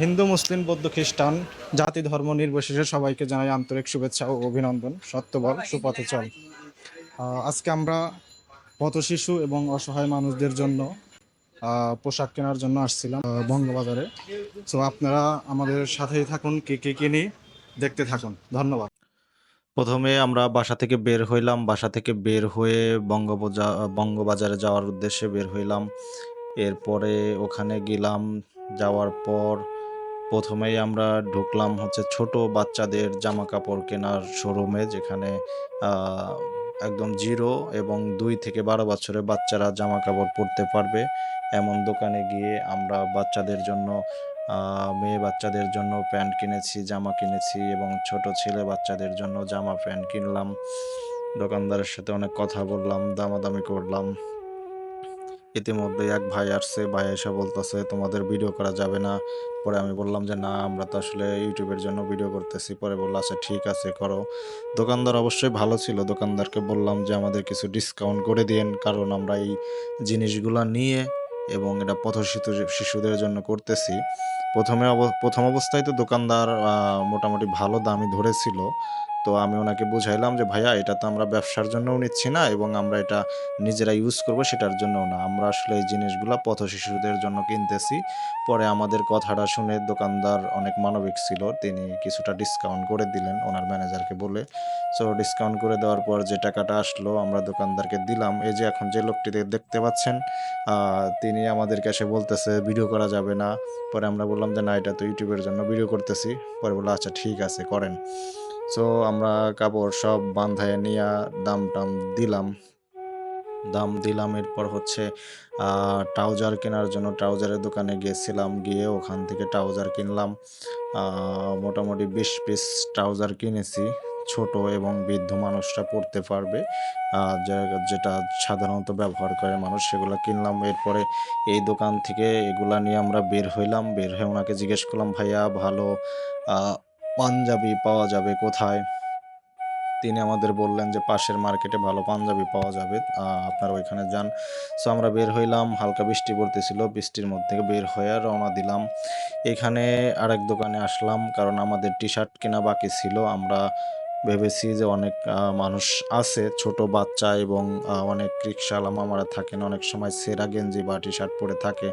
হিন্দু, মুসলিম, বৌদ্ধ, খ্রিস্টান জাতি, ধর্ম নির্বিশেষে সবাইকে জানাই আন্তরিক শুভেচ্ছা ও অভিনন্দন। সত্যবল সুপথে চল। আজকে আমরা পথ শিশু এবং অসহায় মানুষদের জন্য পোশাক কেনার জন্য আসছিলাম বঙ্গবাজারে। তো আপনারা আমাদের সাথেই থাকুন, কে কে কিনি দেখতে থাকুন। ধন্যবাদ। প্রথমে আমরা বাসা থেকে বের হইলাম। বাসা থেকে বের হয়ে বঙ্গবাজার বঙ্গবাজারে যাওয়ার উদ্দেশ্যে বের হইলাম। এরপরে ওখানে গেলাম, যাওয়ার পর প্রথমেই আমরা ঢুকলাম হচ্ছে ছোট বাচ্চাদের জামা কাপড় কেনার শোরুমে, যেখানে একদম জিরো এবং দুই থেকে বারো বছরের বাচ্চারা জামা কাপড় পরতে পারবে। এমন দোকানে গিয়ে আমরা বাচ্চাদের জন্য মেয়ে বাচ্চাদের জন্য প্যান্ট কিনেছি, জামা কিনেছি এবং ছোট ছেলে বাচ্চাদের জন্য জামা প্যান্ট কিনলাম। দোকানদারের সাথে অনেক কথা বললাম, দামাদামি করলাম। ইতিমধ্যে এক ভাই আসছে, ভাই এসে বলতেছে, তোমাদের ভিডিও করা যাবে না। পরে আমি বললাম যে, না, আমরা তো আসলে ইউটিউবের জন্য ভিডিও করতেছি। পরে বলল আচ্ছা ঠিক আছে, করো। দোকানদার অবশ্যই ভালো ছিল। দোকানদারকে বললাম যে, আমাদের কিছু ডিসকাউন্ট করে দিন কারণ আমরা এই জিনিসগুলো নিয়ে এবং এটা পথ শিশু- শিশুদের জন্য করতেছি। প্রথমে প্রথম অবস্থায় তো দোকানদার মোটামুটি ভালো দামই ধরেছিল। তো আমি ওনাকে বুঝাইলাম যে, ভাইয়া, এটা তো আমরা ব্যবসার জন্যও নিচ্ছি না এবং আমরা এটা নিজেরা ইউজ করব সেটার জন্যও না। আমরা আসলে এই জিনিসগুলো পথ শিশুদের জন্য কিনতেছি। পরে আমাদের কথাটা শুনে দোকানদার অনেক মানবিক ছিল, তিনি কিছুটা ডিসকাউন্ট করে দিলেন ওনার ম্যানেজারকে বলে। সো ডিসকাউন্ট করে দেওয়ার পর যে টাকাটা আসলো, আমরা দোকানদারকে দিলাম। এই যে এখন যে লোকটি দেখতে পাচ্ছেন তিনি আমাদেরকে এসে বলতেছে, ভিডিও করা যাবে না। পরে আমরা বললাম যে, না, এটা তো ইউটিউবের জন্য ভিডিও করতেছি। পরে বলল আচ্ছা ঠিক আছে, করেন। সো আমরা কাপড় সব বান্ধায় নিয়ে দাম টাম দিলাম। দাম দিলাম এরপর হচ্ছে ট্রাউজার কেনার জন্য ট্রাউজারের দোকানে গিয়েছিলাম গিয়ে ওখান থেকে ট্রাউজার কিনলাম। মোটামুটি বিশ পিস ট্রাউজার কিনেছি, ছোট এবং বৃদ্ধ মানুষরা পরতে পারবে। যেটা সাধারণত ব্যবহার করে মানুষ, সেগুলো কিনলাম। এরপরে এই দোকান থেকে এগুলা নিয়ে আমরা বের হইলাম। বের হয়ে ওনাকে জিজ্ঞেস করলাম, ভাইয়া, ভালো পাঞ্জাবি পাওয়া যাবে কোথায়? তিনি আমাদের বললেন যে পাশের মার্কেটে ভালো পাঞ্জাবি পাওয়া যাবে। আপনারা ওইখানে যান। সো আমরা বের হইলাম, হালকা বৃষ্টি পড়তেছিল, বৃষ্টির মধ্যে বের হয়ে রওনা দিলাম। এখানে আরেক দোকানে আসলাম, কারণ আমাদের টি শার্ট কেনা বাকি ছিল। আমরা ভেবেছি যে অনেক মানুষ আছে, ছোট বাচ্চা এবং অনেক রিক্সাওয়ালা মামারা থাকেন। অনেক সময় সেরা গেঞ্জি বা টি শার্ট পরে থাকে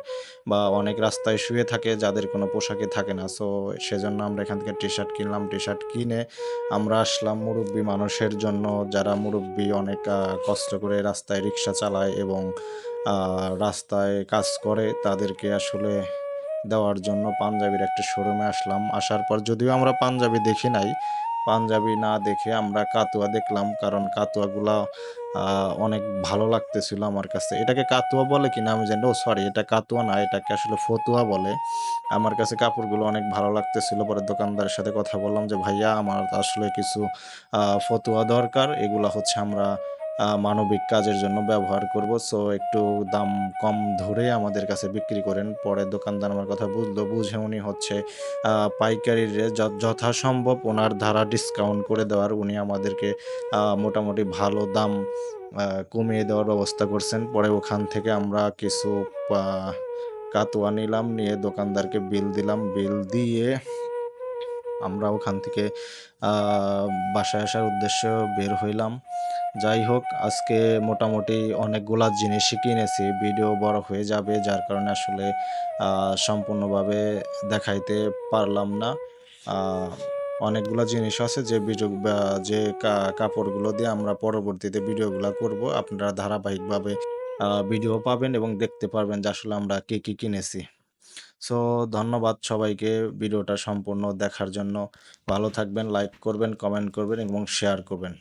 বা অনেক রাস্তায় শুয়ে থাকে যাদের কোনো পোশাকে থাকে না। সো, সেজন্য আমরা এখান থেকে টি শার্ট কিনলাম। টি শার্ট কিনে আমরা আসলাম মুরব্বী মানুষের জন্য। যারা মুরব্বী অনেক কষ্ট করে রাস্তায় রিক্সা চালায় এবং রাস্তায় কাজ করে, তাদেরকে আসলে দেওয়ার জন্য পাঞ্জাবির একটা শোরুমে আসলাম। আসার পর যদিও আমরা পাঞ্জাবি দেখি নাই পাঞ্জাবি না দেখে আমরা কাতুয়া দেখলাম। কারণ কাতুয়াগুলা অনেক ভালো লাগতেছিল আমার কাছে। এটাকে কাতুয়া বলে কিনা আমি জানি ও সরি এটা কাতুয়া না, এটাকে আসলে ফতুয়া বলে। আমার কাছে কাপড়গুলো অনেক ভালো লাগতেছিল। পরে দোকানদারের সাথে কথা বললাম যে, ভাইয়া, আমার আসলে কিছু ফতুয়া দরকার। এগুলা হচ্ছে আমরা মানবিক কাজের জন্য ব্যবহার করব। সো একটু দাম কম ধরে আমাদের কাছে বিক্রি করেন। পরে দোকানদার আমার কথা বুঝলো বুঝে উনি হচ্ছে আহ, পাইকারি রে য- যথাসম্ভব ওনার ধারা ডিসকাউন্ট করে দেওয়ার উনি আমাদেরকে মোটামুটি ভালো দাম কমিয়ে দেওয়ার ব্যবস্থা করছেন। পরে ওখান থেকে আমরা কিছু কাতুয়া নিলাম নিয়ে দোকানদারকে বিল দিলাম। বিল দিয়ে আমরা ওখান থেকে বাসায় আসার উদ্দেশ্যে বের হইলাম। যাই হোক, আজকে মোটামুটি অনেকগুলা জিনিসই কিনেছি। ভিডিও বড় হয়ে যাবে, যার কারণে আসলে সম্পূর্ণভাবে দেখাইতে পারলাম না। অনেকগুলা জিনিস আছে যে ভিডিও যে কাপড়গুলো দিয়ে আমরা পরবর্তীতে ভিডিওগুলো করব। আপনারা ধারাবাহিকভাবে ভিডিও পাবেন এবং দেখতে পারবেন যে আসলে আমরা কী কী কিনেছি। সো, ধন্যবাদ সবাইকে ভিডিওটা সম্পূর্ণ দেখার জন্য। ভালো থাকবেন, লাইক করবেন, কমেন্ট করবেন এবং শেয়ার করবেন।